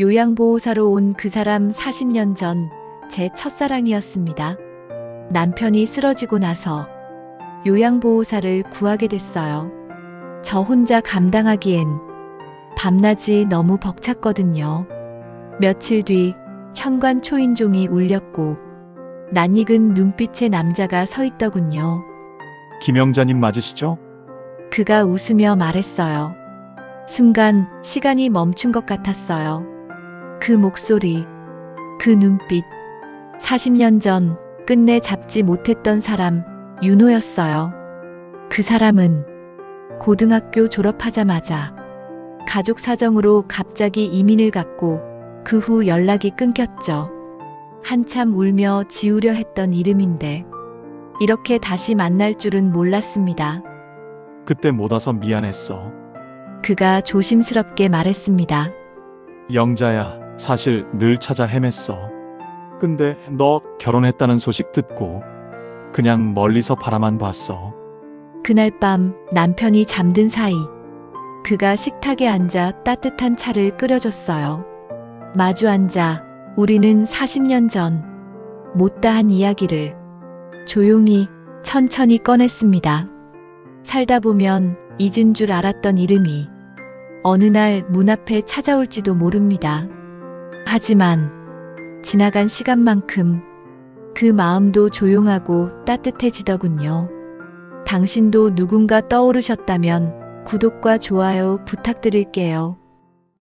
요양보호사로 온 그 사람 40년 전 제 첫사랑이었습니다. 남편이 쓰러지고 나서 요양보호사를 구하게 됐어요. 저 혼자 감당하기엔 밤낮이 너무 벅찼거든요. 며칠 뒤 현관 초인종이 울렸고 낯익은 눈빛의 남자가 서 있더군요. 김영자님 맞으시죠? 그가 웃으며 말했어요. 순간 시간이 멈춘 것 같았어요. 그 목소리, 그 눈빛. 40년 전 끝내 잡지 못했던 사람, 윤호였어요. 그 사람은 고등학교 졸업하자마자 가족 사정으로 갑자기 이민을 갔고 그 후 연락이 끊겼죠. 한참 울며 지우려 했던 이름인데 이렇게 다시 만날 줄은 몰랐습니다. 그때 못 와서 미안했어. 그가 조심스럽게 말했습니다. 영자야, 사실 늘 찾아 헤맸어. 근데 너 결혼했다는 소식 듣고 그냥 멀리서 바라만 봤어. 그날 밤 남편이 잠든 사이 그가 식탁에 앉아 따뜻한 차를 끓여줬어요. 마주 앉아 우리는 40년 전 못다한 이야기를 조용히 천천히 꺼냈습니다. 살다 보면 잊은 줄 알았던 이름이 어느 날 문 앞에 찾아올지도 모릅니다. 하지만 지나간 시간만큼 그 마음도 조용하고 따뜻해지더군요. 당신도 누군가 떠오르셨다면 구독과 좋아요 부탁드릴게요.